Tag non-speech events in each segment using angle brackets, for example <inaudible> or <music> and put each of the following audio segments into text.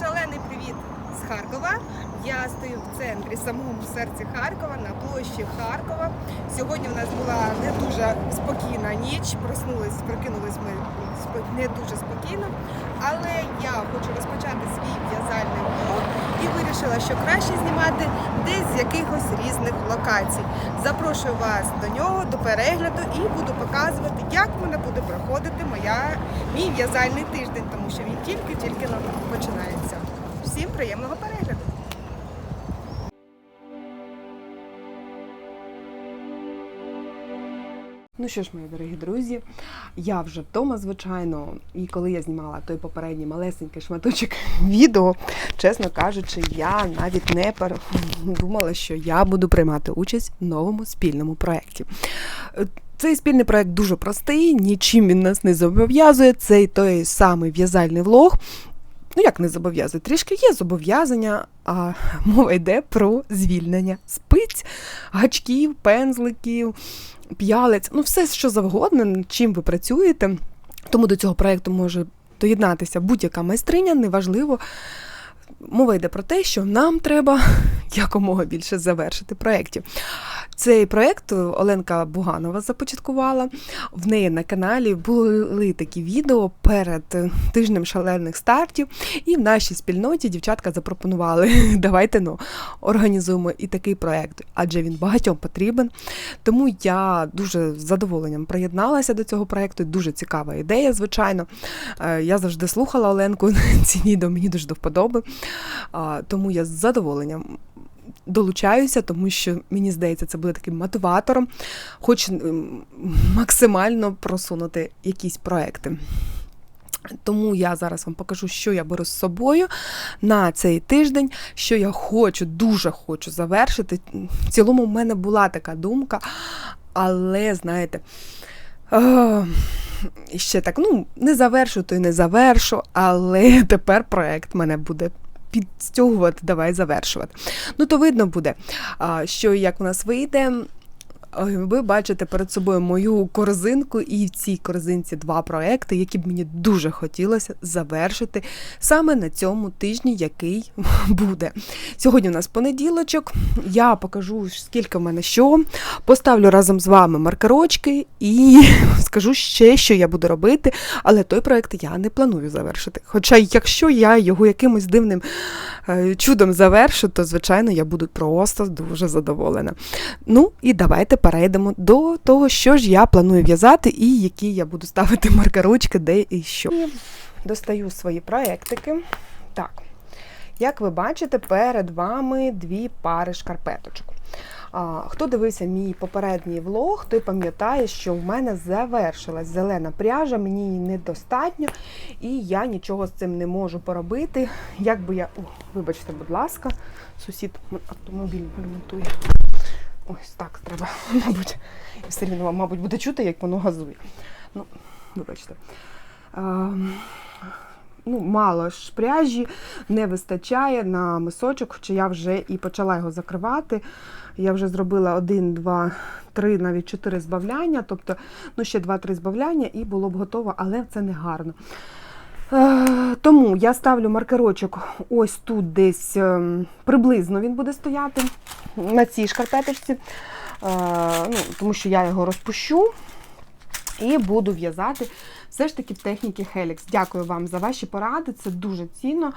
Шалений привіт з Харкова. Я стою в центрі, самому серці Харкова, на площі Харкова. Сьогодні у нас була не дуже спокійна ніч. Проснулись, прокинулись ми не дуже спокійно. Але я хочу розпочати свій в'язальний блог і вирішила, що краще знімати десь з якихось різних локацій. Запрошую вас до нього, до перегляду і буду показувати, як в мене буде проходити моя мій в'язальний тиждень, тому що він тільки-тільки на- починається. Всім приємного перегляду! Ну що ж, мої дорогі друзі, я вже вдома, звичайно, і коли я знімала той попередній малесенький шматочок <laughs> відео, чесно кажучи, я навіть не <laughs> думала, що я буду приймати участь в новому спільному проєкті. Цей спільний проєкт дуже простий, нічим він нас не зобов'язує. Цей той самий в'язальний влог. Ну, як не зобов'язує? Трішки є зобов'язання, а <laughs> мова йде про звільнення спиць, гачків, пензликів, п'ялець, ну все, що завгодно, над чим ви працюєте. Тому до цього проєкту може доєднатися будь-яка майстриня, неважливо. Мова йде про те, що нам треба <laughs> якомога більше завершити проєктів. Цей проєкт Оленка Буганова започаткувала. В неї на каналі були такі відео перед е, тижнем шалених стартів, і в нашій спільноті дівчатка запропонували: <laughs> давайте ну, організуємо і такий проєкт, адже він багатьом потрібен. Тому я дуже з задоволенням приєдналася до цього проєкту. Дуже цікава ідея, звичайно. Е, Я завжди слухала Оленку <laughs> ці відео, мені дуже до вподоби. Тому я з задоволенням. Долучаюся, тому що мені здається, це буде таким мотиватором, хоч максимально просунути якісь проекти. Тому я зараз вам покажу, що я беру з собою на цей тиждень, що я хочу, дуже хочу завершити. В цілому в мене була така думка, але знаєте. Ще так, ну, не завершу, то й не завершу, але <laughs> тепер проект мене буде підстягувати, давай завершувати. Ну, то видно буде, що як у нас вийде. Ви бачите перед собою мою корзинку, і в цій корзинці два проекти, які б мені дуже хотілося завершити саме на цьому тижні, який <laughs> буде. Сьогодні у нас понеділочок. Я покажу, скільки в мене що. Поставлю разом з вами маркерочки і <laughs> скажу ще, що я буду робити. Але той проект я не планую завершити. Хоча, якщо я його якимось дивним чудом завершу, то звичайно я буду просто дуже задоволена. Ну і давайте перейдемо до того, що ж я планую в'язати і які я буду ставити <laughs> маркарочки, де і що. І достаю свої проектики. Так, як ви бачите, перед вами дві пари шкарпеточок. Хто дивився мій попередній влог, той пам'ятає, що в мене завершилась зелена пряжа, мені її недостатньо, і я нічого з цим не можу поробити. Як би я. О, вибачте, будь ласка, сусід автомобіль ремонтує. Ось так треба, <laughs> мабуть. Все рівно вам, мабуть, буде чути, як воно газує. Ну, вибачте. А, ну, мало ж пряжі, не вистачає на мисочок, хоча я вже і почала його закривати. Я вже зробила один, два, три, навіть чотири збавляння, тобто ну, ще два-три збавляння і було б готово, але це не гарно. Е, Тому я ставлю маркерочок ось тут десь ем, приблизно він буде стояти на цій шкарпеточці, Е, ну, тому що я його розпущу і буду в'язати все ж таки в техніці Helix. Дякую вам за ваші поради, це дуже цінно.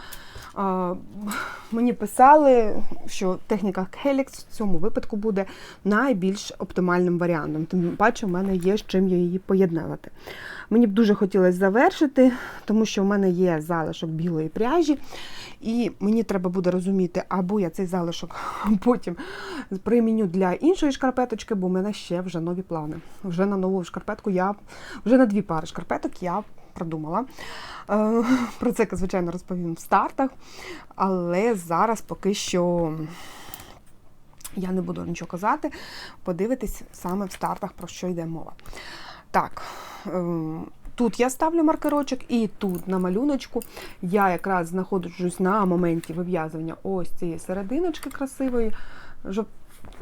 Мені писали, що техніка Helix в цьому випадку буде найбільш оптимальним варіантом. Тим паче, в мене є з чим її поєднувати. Мені б дуже хотілося завершити, тому що в мене є залишок білої пряжі, і мені треба буде розуміти, або я цей залишок <laughs> потім приміню для іншої шкарпеточки, бо в мене ще вже нові плани. Вже на нову шкарпетку я вже на дві пари шкарпеток я продумала. Е, <laughs> Про це, звичайно, розповім в стартах, але зараз поки що. Я не буду нічого казати, подивитись саме в стартах, про що йде мова. Так, ем, тут я ставлю маркерочок, і тут на малюночку я якраз знаходжусь на моменті вив'язування ось цієї серединочки красивої,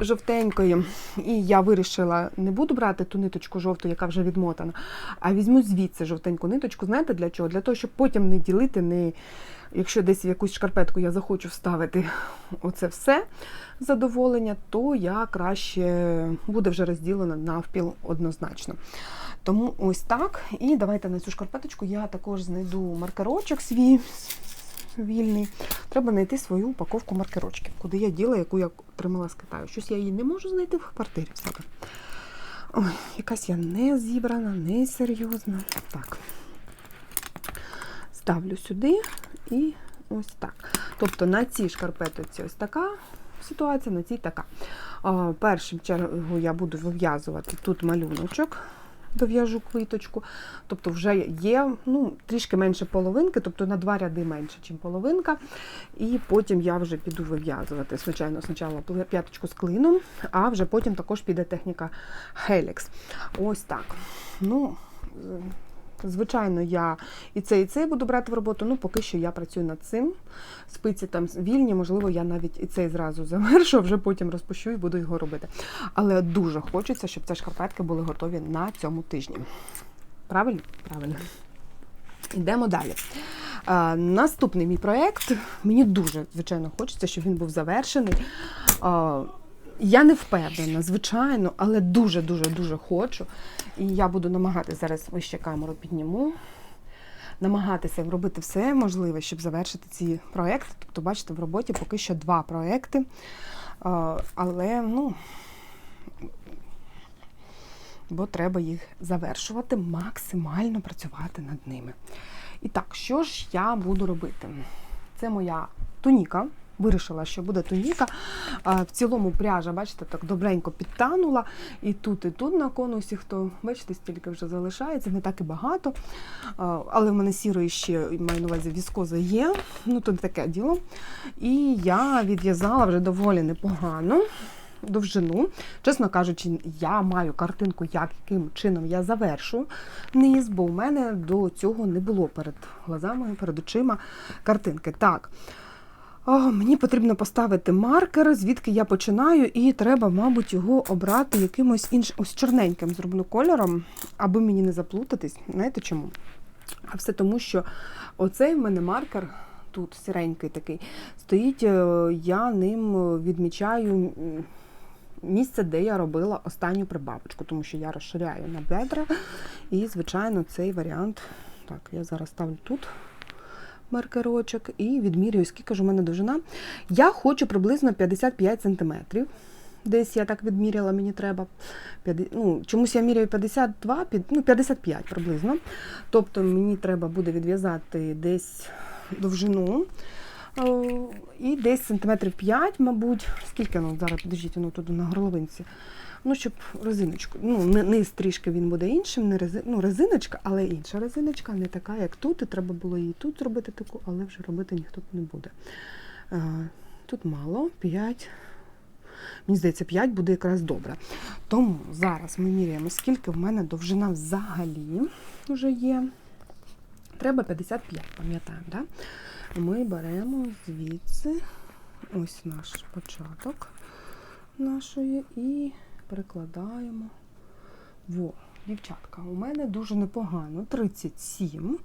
жовтенької. І я вирішила, не буду брати ту ниточку жовту, яка вже відмотана, а візьму звідси жовтеньку ниточку. Знаєте для чого? Для того, щоб потім не ділити, не якщо десь в якусь шкарпетку я захочу вставити оце все задоволення, то я краще буде вже розділена навпіл однозначно. Тому ось так. І давайте на цю шкарпеточку я також знайду маркерочок свій вільний. Треба знайти свою упаковку маркерочків, куди я діла, яку я отримала з Китаю. Щось я її не можу знайти в квартирі. Ой, якась я не зібрана, не серйозна. Так. Ставлю сюди і ось так. Тобто на цій шкарпетоці ось така ситуація, на цій така. Першим чергою я буду вив'язувати тут малюночок, дов'яжу квіточку. Тобто вже є ну, трішки менше половинки, тобто на два ряди менше, ніж половинка. І потім я вже піду вив'язувати. Звичайно, спочатку п'яточку з клином, а вже потім також піде техніка Helix. Ось так. Ну, Звичайно, я і це, і це буду брати в роботу. Ну, поки що я працюю над цим. Спиці там вільні, можливо, я навіть і цей зразу <laughs> завершу, а вже потім розпущу і буду його робити. Але дуже хочеться, щоб ці шкарпетки були готові на цьому тижні. Правильно? Правильно. Йдемо далі. А, наступний мій проєкт. Мені дуже, звичайно, хочеться, щоб він був завершений. А, я не впевнена, звичайно, але дуже-дуже дуже хочу. І я буду намагатися зараз вище камеру підніму. Намагатися робити все можливе, щоб завершити ці проекти. Тобто, бачите, в роботі поки що два проекти. Але ну, бо треба їх завершувати, максимально працювати над ними. І так, що ж я буду робити? Це моя туніка. Вирішила, що буде туніка. В цілому пряжа, бачите, так добренько підтанула. І тут, і тут на конусі, хто, бачите, стільки вже залишається, не так і багато. Але в мене сірої ще маю на увазі віскоза є. Ну, то таке діло. І я відв'язала вже доволі непогано. Довжину. Чесно кажучи, я маю картинку, як, яким чином я завершу низ, бо у мене до цього не було перед глазами, перед очима картинки. Так. Мені потрібно поставити маркер, звідки я починаю, і треба, мабуть, його обрати якимось іншим, ось чорненьким зроблю кольором, аби мені не заплутатись. Знаєте чому? А все тому, що оцей в мене маркер, тут сіренький такий, стоїть, е, я ним відмічаю місце, де я робила останню прибавочку, тому що я розширяю на бедра. І, звичайно, цей варіант. Так, я зараз ставлю тут маркерочок і відмірюю, скільки ж у мене довжина. Я хочу приблизно 55 см. Десь я так відміряла, мені треба. Ну, чомусь я міряю 52, ну, 55 приблизно. Тобто мені треба буде відв'язати десь довжину. е, І десь сантиметрів 5, мабуть. Скільки ну, зараз, підождіть, воно тут на горловинці. Ну, щоб резиночку. Ну, ни- низ трішки він буде іншим, не рези... ну, резиночка, але інша резиночка, не така, як тут. І треба було її тут зробити таку, але вже робити ніхто не буде. Е, Тут мало, 5. Мені здається, 5 буде якраз добре. Тому зараз ми міряємо, скільки в мене довжина взагалі вже є. Треба 55, пам'ятаємо, да? Ми беремо звідси ось наш початок нашої і перекладаємо. Во, дівчатка, у мене дуже непогано. 37,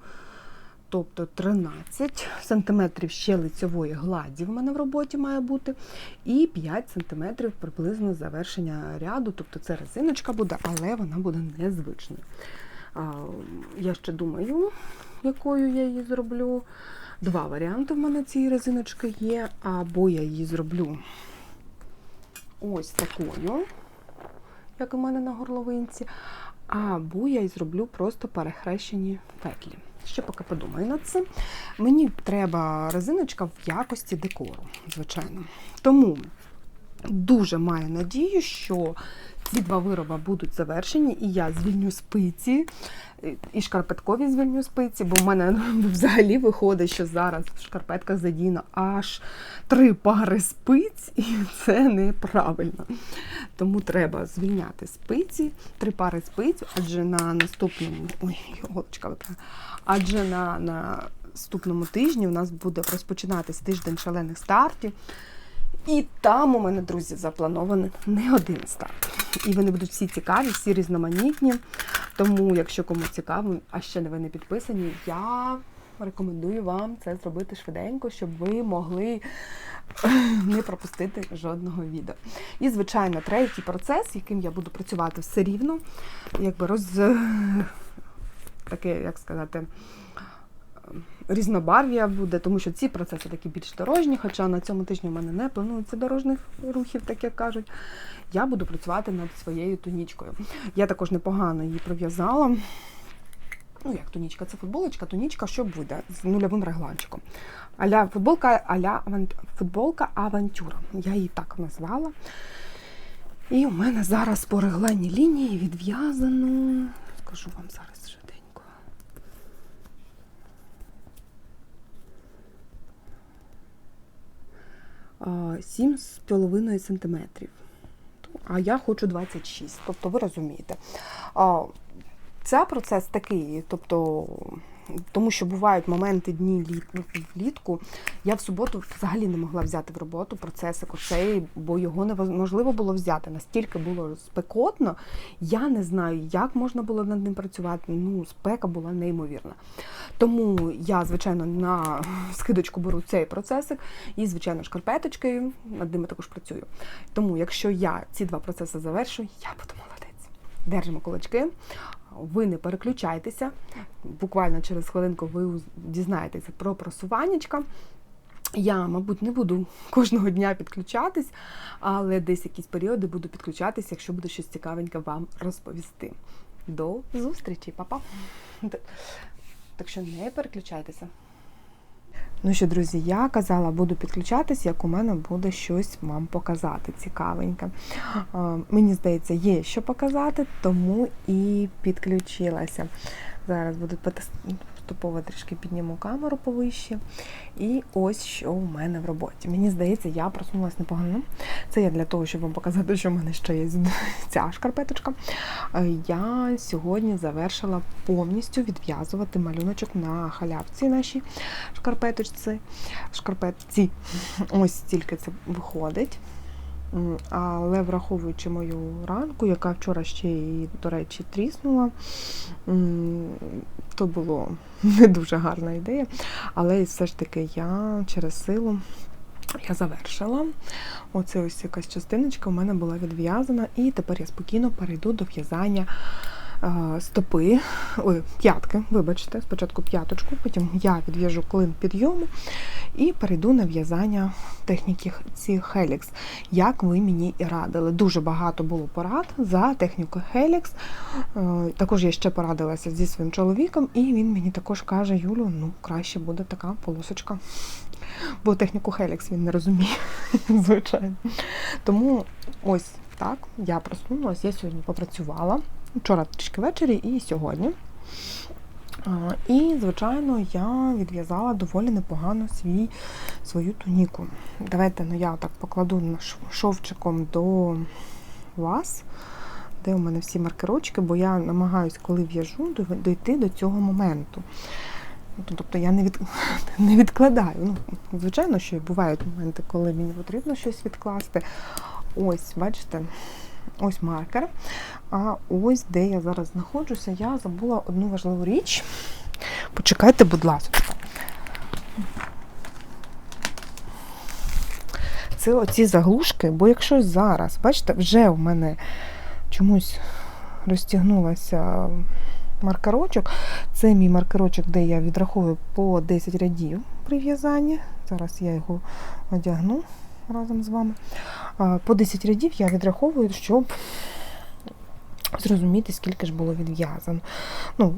тобто 13 сантиметрів ще лицьової гладі в мене в роботі має бути. І 5 сантиметрів приблизно завершення ряду. Тобто це резиночка буде, але вона буде незвичною. А, Я ще думаю, якою я її зроблю. Два варіанти в мене цієї резиночки є. Або я її зроблю ось такою, як у мене на горловинці, або я й зроблю просто перехрещені петлі. Ще поки подумаю над цим. Мені треба резиночка в якості декору, звичайно. Тому дуже маю надію, що ці два вироби будуть завершені, і я звільню спиці, і шкарпеткові звільню спиці, бо в мене взагалі виходить, що зараз в шкарпетках задіяно аж три пари спиць, і це неправильно. Тому треба звільняти спиці, три пари спиць, адже на наступному. Ой, голочка випала. Адже на наступному тижні у нас буде розпочинатись тиждень шалених стартів. І там у мене, друзі, запланований не один старт. І вони будуть всі цікаві, всі різноманітні. Тому, якщо кому цікаво, а ще не ви не підписані, я рекомендую вам це зробити швиденько, щоб ви могли не пропустити жодного відео. І, звичайно, третій процес, яким я буду працювати все рівно, якби роз таке, як сказати, різнобарв'я буде, тому що ці процеси такі більш дорожні, хоча на цьому тижні в мене не планується дорожніх рухів, так як кажуть. Я буду працювати над своєю тунічкою. Я також непогано її пров'язала. Ну, як тунічка, це футболочка, тунічка, що буде з нульовим регланчиком. Аля футболка, аля футболка авантюра. Я її так назвала. І у мене зараз по регланній лінії відв'язано. Скажу вам зараз 7,5 см. А я хочу 26 тобто ви розумієте. Це процес такий, тобто тому що бувають моменти дні літ, влітку. Я в суботу взагалі не могла взяти в роботу процесик оцей, бо його неможливо було взяти. Настільки було спекотно, я не знаю, як можна було над ним працювати. Ну, спека була неймовірна. Тому я, звичайно, на скидочку беру цей процесик і, звичайно, шкарпеточки, над ними також працюю. Тому, якщо я ці два процеси завершу, я буду молодець. Держимо кулачки. Ви не переключайтеся. Буквально через хвилинку ви дізнаєтеся про просуваннячка. Я, мабуть, не буду кожного дня підключатись, але десь якісь періоди буду підключатись, якщо буде щось цікавеньке вам розповісти. До зустрічі, па-па! Так що не переключайтеся. Ну що, друзі, я казала, буду підключатись, як у мене буде щось вам показати цікавеньке. Мені здається, є що показати, тому і підключилася. Зараз буду поступово трішки підніму камеру повище. І ось що у мене в роботі. Мені здається, я просунулася непогано. Це я для того, щоб вам показати, що в мене ще є ця шкарпеточка. Я сьогодні завершила повністю відв'язувати малюночок на халявці нашій шкарпеточці. Шкарпетці. Ось стільки це виходить. Але враховуючи мою ранку, яка вчора ще і, до речі, тріснула, то було <laughs> не дуже гарна ідея. Але все ж таки я через силу я завершила. Оце ось якась частиночка у мене була відв'язана, і тепер я спокійно перейду до в'язання стопи, ой, п'ятки, вибачте, спочатку п'яточку, потім я відв'яжу клин підйому і перейду на в'язання техніки ці Helix, як ви мені і радили. Дуже багато було порад за техніку. Е, Також я ще порадилася зі своїм чоловіком, і він мені також каже: Юлю, ну краще буде така полосочка. Бо техніку Helix він не розуміє, <laughs> звичайно. Тому ось так, я просунулася, я сьогодні попрацювала. Вчора трішки ввечері і сьогодні. І, звичайно, я відв'язала доволі непогано свій, свою туніку. Давайте ну, я так покладу шовчиком до вас, де у мене всі маркерочки, бо я намагаюсь, коли в'яжу, дойти до цього моменту. Ну, Тобто я не, від... <laughs> не відкладаю. Ну, звичайно, що бувають моменти, коли мені потрібно щось відкласти. Ось, бачите, ось маркер. А ось де я зараз знаходжуся, я забула одну важливу річ. Почекайте, будь ласка. Це оці заглушки, бо якщо зараз, бачите, вже в мене чомусь розтягнулася маркерочок. Це мій маркерочок, де я відраховую по 10 рядів при в'язанні. Зараз я його одягну разом з вами. По 10 рядів я відраховую, щоб зрозуміти, скільки ж було відв'язано. Ну,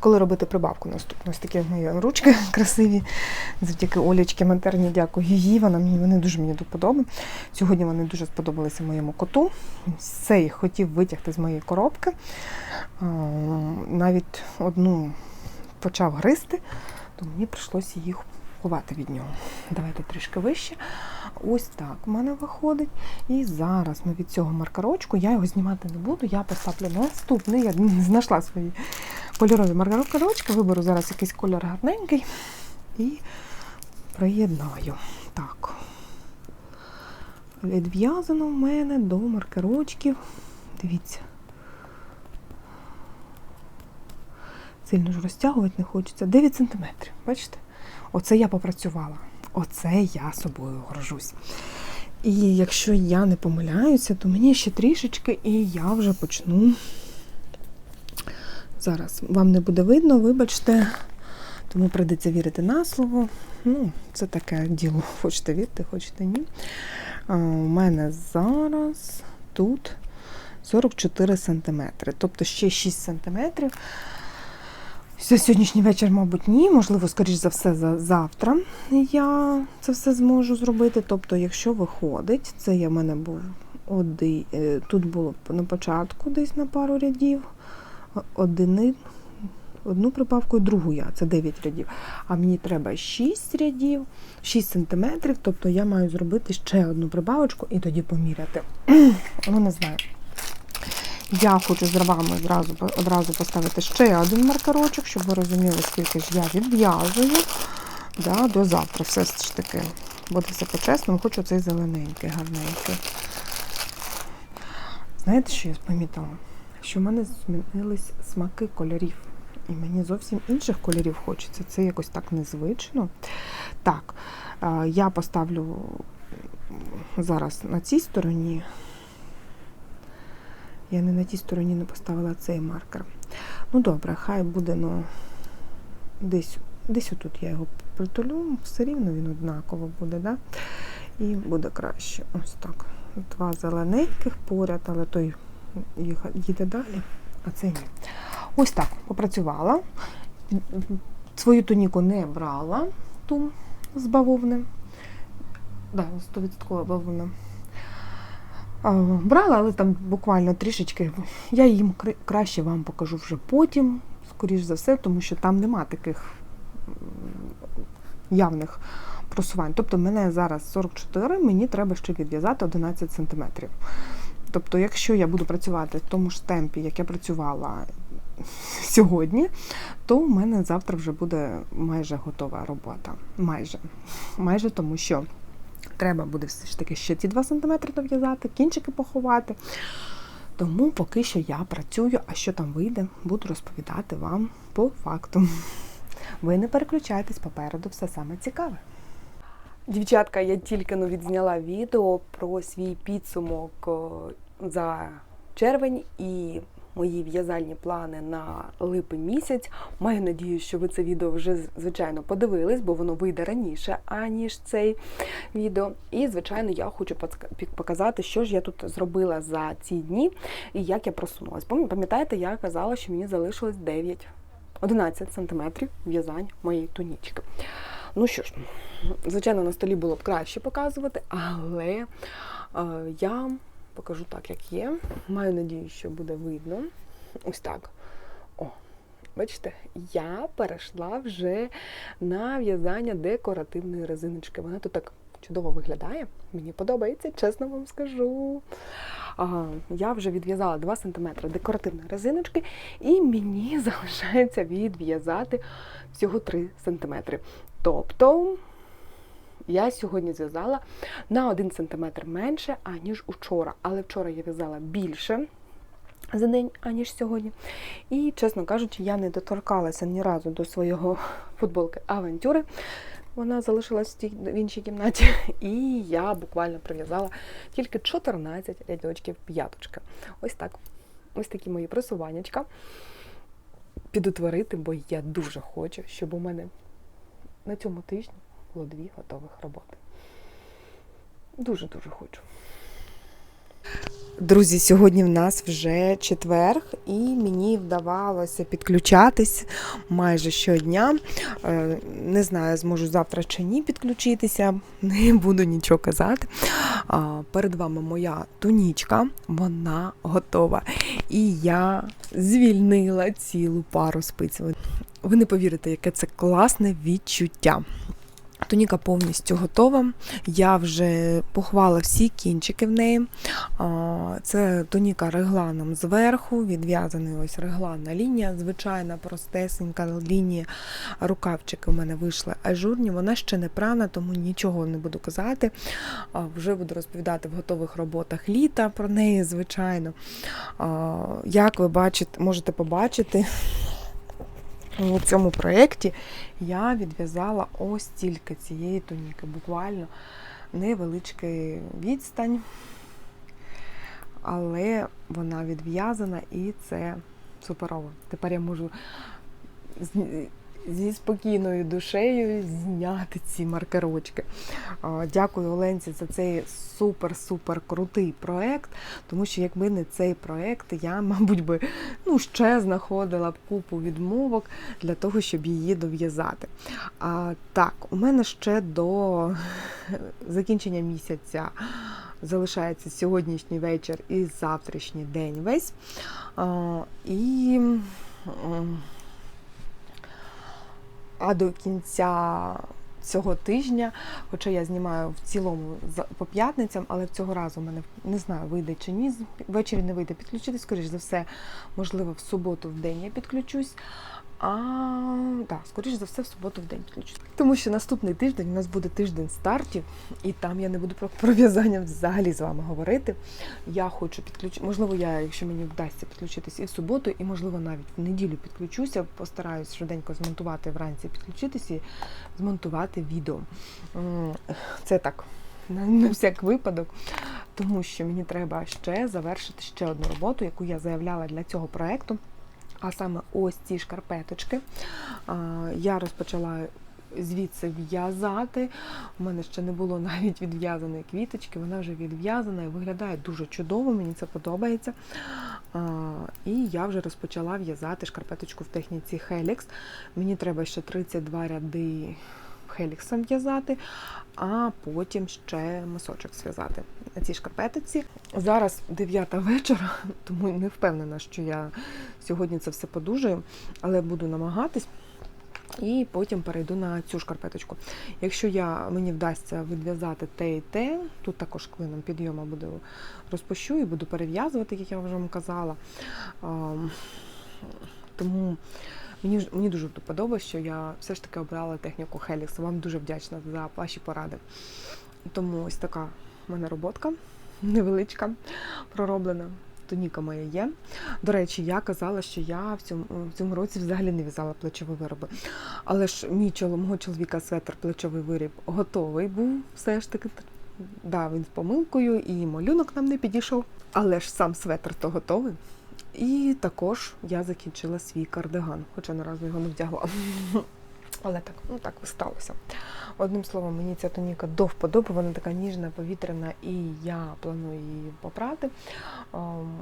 коли робити прибавку наступну, ось такі мої ручки <laughs> красиві, завдяки Олічки Матерні, дякую їй. Вона мені вони дуже мені до. Сьогодні вони дуже сподобалися моєму коту. Все їх хотів витягти з моєї коробки. Навіть одну почав гризти, то мені прийшлося їх ховати від нього. Давайте трішки вище. Ось так в мене виходить. І зараз ми від цього маркерочку, я його знімати не буду, я поставлю наступний. Я знайшла свої кольорові маркерочки, виберу зараз якийсь кольор гарненький і приєднаю. Так. Відв'язано в мене до маркерочків. Дивіться. Сильно ж розтягувати не хочеться. 9 см. Бачите? Оце я попрацювала. Оце я собою горжусь. І якщо я не помиляюся, то мені ще трішечки, і я вже почну. Зараз вам не буде видно, вибачте, тому прийдеться вірити на слово. Ну, це таке діло. Хочете вірте, хочете ні. У мене зараз тут 44 сантиметри, тобто ще 6 сантиметрів. За сьогоднішній вечір, мабуть, ні. Можливо, скоріш за все, за завтра я це все зможу зробити. Тобто, якщо виходить, це я в мене був один. е, Тут було на початку десь на пару рядів. Одини, одну прибавку і другу я, це 9 рядів. А мені треба 6 рядів, 6 сантиметрів, тобто я маю зробити ще одну прибавочку і тоді поміряти. Ну, не знаю. Я хочу з вами зразу, одразу поставити ще один маркерочок, щоб ви розуміли, скільки ж я відв'язую да, до завтра. Все ж таки буде все по-чесному. Хочу цей зелененький, гарненький. Знаєте, що я помітила? Що в мене змінились смаки кольорів. І мені зовсім інших кольорів хочеться. Це якось так незвично. Так, е, я поставлю зараз на цій стороні. Я не на тій стороні не поставила цей маркер. Ну добре, хай буде ну, десь, десь отут я його притулю, все рівно він однаково буде, да? і буде краще. Ось так. Два зелененьких поряд, але той їде далі, а цей ні. Ось так, попрацювала. Свою тоніку не брала ту з бавовни. Да, 100% бавовна. Брала, але там буквально трішечки. Я їм краще вам покажу вже потім, скоріш за все, тому що там нема таких явних просувань. Тобто мене зараз 44, мені треба ще відв'язати 11 см. Тобто, якщо я буду працювати в тому ж темпі, як я працювала <laughs> сьогодні, то в мене завтра вже буде майже готова робота. Майже. Майже тому що треба буде все ж таки ще ці 2 см дов'язати, кінчики поховати. Тому поки що я працюю, а що там вийде, буду розповідати вам по факту. Ви не переключайтесь попереду, все саме цікаве. Дівчатка, я тільки но відзняла відео про свій підсумок за червень і мої в'язальні плани на липень місяць. Маю надію, що ви це відео вже звичайно подивились, бо воно вийде раніше, аніж цей відео. І, звичайно, я хочу показати, що ж я тут зробила за ці дні і як я просунулась. Пам'ятаєте, я казала, що мені залишилось 9 11 сантиметрів в'язань моєї тунічки. Ну що ж, звичайно, на столі було б краще показувати, але е, я покажу так, як є. Маю надію, що буде видно. Ось так. О, бачите, я перейшла вже на в'язання декоративної резиночки. Вона тут так чудово виглядає. Мені подобається, чесно вам скажу. А, я вже відв'язала 2 см декоративної резиночки, і мені <laughs> залишається відв'язати всього 3 см. Тобто я сьогодні зв'язала на 1 см менше, аніж учора. Але вчора я в'язала більше за день, аніж сьогодні. І, чесно кажучи, я не доторкалася ні разу до свого футболки авантюри. Вона залишилась в іншій кімнаті, <laughs> і я буквально прив'язала тільки 14 рядочків п'яточка. Ось так. Ось такі мої просуваннячка. Підутворити, бо я дуже хочу, щоб у мене на цьому тижні було дві готових роботи. Дуже-дуже хочу. Друзі, сьогодні в нас вже четверг, і мені вдавалося підключатись майже щодня. Е, Не знаю, зможу завтра чи ні підключитися, <laughs> не буду нічого казати. Перед вами моя тунічка, вона готова. І я звільнила цілу пару спиць. Ви- Ви не повірите, яке це класне відчуття. Туніка повністю готова. Я вже похвала всі кінчики в неї. Це туніка регланом зверху, відв'язаний ось регланна лінія, звичайна простесенька лінія. Рукавчики у мене вийшли ажурні. Вона ще не прана, тому нічого не буду казати. Вже буду розповідати в готових роботах літа про неї, звичайно. Як ви бачите, можете побачити, <laughs> у цьому проєкті я відв'язала ось тільки цієї туніки, буквально невеличка відстань, але вона відв'язана і це суперово. Тепер я можу зі спокійною душею зняти ці маркерочки. Дякую Оленці за цей супер-супер крутий проект, тому що якби не цей проект, я, мабуть, би ну, ще знаходила б купу відмовок для того, щоб її дов'язати. Так, у мене ще до закінчення місяця залишається сьогоднішній вечір і завтрашній день весь. І а до кінця цього тижня, хоча я знімаю в цілому по п'ятницям, але цього разу в мене не знаю, вийде чи ні. Ввечері не вийде підключитись, скоріш за все, можливо, в суботу в день я підключусь. А так, скоріш за все, в суботу в день підключусь. Тому що наступний тиждень у нас буде тиждень стартів, і там я не буду про, про в'язання взагалі з вами говорити. Я хочу підключити, можливо, я, якщо мені вдасться підключитись і в суботу, і можливо навіть в неділю підключуся. Постараюсь швиденько змонтувати вранці, підключитись і змонтувати відео. Це так. На всяк випадок, тому що мені треба ще завершити ще одну роботу, яку я заявляла для цього проекту. А саме ось ці шкарпеточки. Я розпочала звідси в'язати. У мене ще не було <laughs> навіть відв'язаної квіточки, вона вже відв'язана і виглядає дуже чудово, мені це подобається. І я вже розпочала в'язати шкарпеточку в техніці Helix. Мені треба ще 32 ряди хеліксом в'язати, а потім ще мисочок зв'язати на цій шкарпетиці. Зараз 9 вечора, <laughs> тому не впевнена, що я сьогодні це все подужаю, але буду намагатись. І потім перейду на цю шкарпеточку. Якщо я, мені вдасться відв'язати те і те, тут також клином підйому буду розпущу і буду перев'язувати, як я вже вам казала. Тому мені, ж- мені дуже подобається, що я все ж таки обрала техніку Helix. Вам дуже вдячна за ваші поради. Тому ось така в мене роботка невеличка, пророблена. Тоніка моя є. До речі, я казала, що я в цьому, в цьому році взагалі не в'язала плечові вироби. Але ж мій мого чоловіка светр плечовий виріб готовий був все ж таки. Да, він з помилкою, і малюнок нам не підійшов. Але ж сам светр то готовий. І також я закінчила свій кардиган, хоча наразі його не вдягла. <laughs> Але так, ну так сталося. Одним словом, мені ця тоніка до вподоби, вона така ніжна, повітряна, і я планую її попрати. Ем,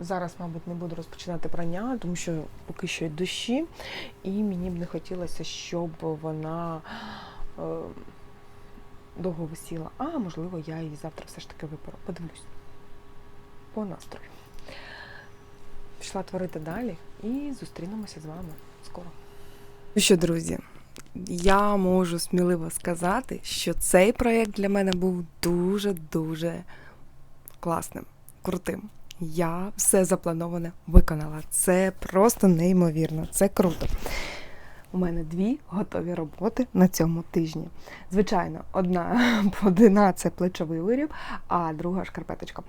Зараз, мабуть, не буду розпочинати прання, тому що поки що й дощі, і мені б не хотілося, щоб вона е, довго висіла. А можливо, я її завтра все ж таки виперу. Подивлюсь. По настрою. Пішла творити далі і зустрінемося з вами скоро. Ну що, друзі, я можу сміливо сказати, що цей проєкт для мене був дуже-дуже класним, крутим. Я все заплановане виконала. Це просто неймовірно, це круто. У мене дві готові роботи на цьому тижні. Звичайно, одна <laughs> подина це плечовий виріб, а друга шкарпеточка.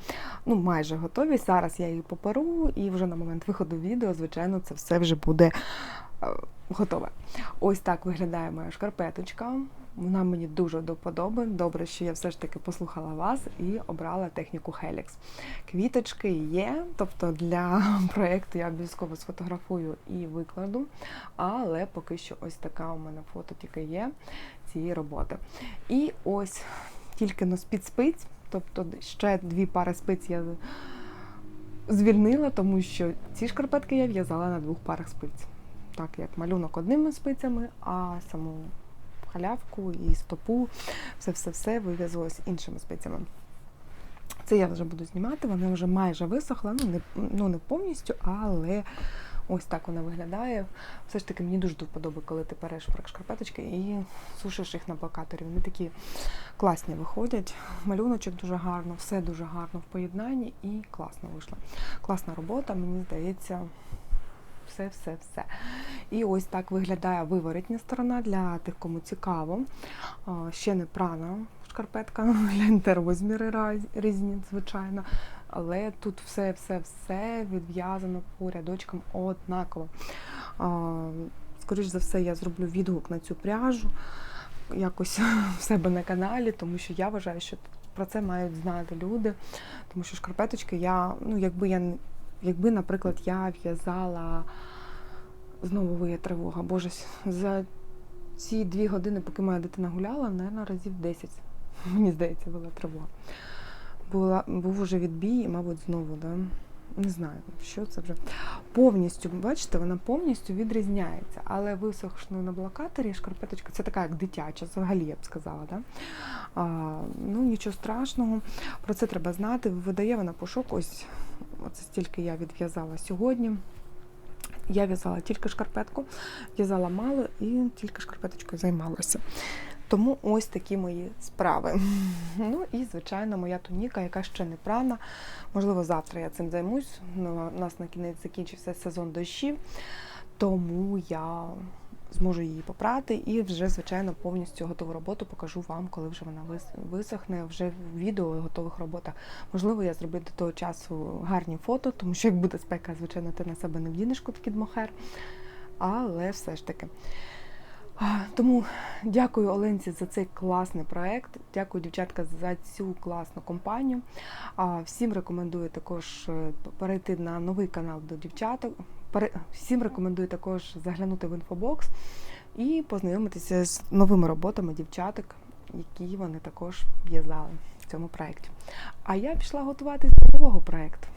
Ну, майже готові. Зараз я її поперу, і вже на момент виходу відео, звичайно, це все вже буде е, готове. Ось так виглядає моя шкарпеточка. Вона мені дуже до вподоби. Добре, що я все ж таки послухала вас і обрала техніку Helix. Квіточки є, тобто для <laughs> проєкту я обов'язково сфотографую і викладу, але поки що ось така у мене фото тільки є цієї роботи. І ось тільки но з-під спиць, тобто ще дві пари спиць я звільнила, тому що ці шкарпетки я в'язала на двох парах спиць. Так як малюнок одними спицями, а саму халявку і стопу, все-все-все вив'язалось іншими спицями. Це я вже буду знімати, вона вже майже висохла, ну не, ну не повністю, але ось так вона виглядає. Все ж таки мені дуже до вподоби, коли ти фрак шкарпеточки і сушиш їх на плакаторі. Вони такі класні виходять. Малюночок дуже гарно, все дуже гарно в поєднанні і класно вийшло. Класна робота, мені здається, все, все, все. І ось так виглядає виворотня сторона для тих, кому цікаво. Ще не прана шкарпетка, <laughs> гляньте розміри різні, звичайно. але тут все, все, все відв'язано по рядочкам однаково. А, Скоріш за все, я зроблю відгук на цю пряжу якось <laughs> в себе на каналі, тому що я вважаю, що про це мають знати люди. Тому що шкарпеточки я, ну якби я якби, наприклад, я в'язала знову виє тривога. Боже, за ці дві години, поки моя дитина гуляла, наверное, разів 10, <laughs> мені здається, була тривога. Була, був уже відбій, і, мабуть, знову, да? Не знаю, що це вже. Повністю, бачите, вона повністю відрізняється. Але висохшену на блокаторі шкарпеточка це така як дитяча, взагалі я б сказала. Да? А, ну, нічого страшного, про це треба знати. Видає вона пушок. Ось оце стільки я відв'язала сьогодні. Я в'язала тільки шкарпетку, в'язала мало і тільки шкарпеточкою займалася. Тому ось такі мої справи. <laughs> Ну і, звичайно, моя туніка, яка ще не прана. Можливо, завтра я цим займусь. Ну, У нас на кінець закінчився сезон дощів, тому я зможу її попрати і вже, звичайно, повністю готову роботу покажу вам, коли вже вона вис- висохне, вже в відео готових роботах. Можливо, я зроблю до того часу гарні фото, тому що як буде спека, звичайно, ти на себе не вдінеш кут мохер. Але все ж таки. Тому дякую Оленці за цей класний проект. Дякую, дівчатка, за цю класну компанію. Всім рекомендую також е, перейти на новий канал до дівчаток. Всім рекомендую також заглянути в інфобокс і познайомитися з новими роботами дівчаток, які вони також в'язали в цьому проєкті. А я пішла готуватися до нового проєкту.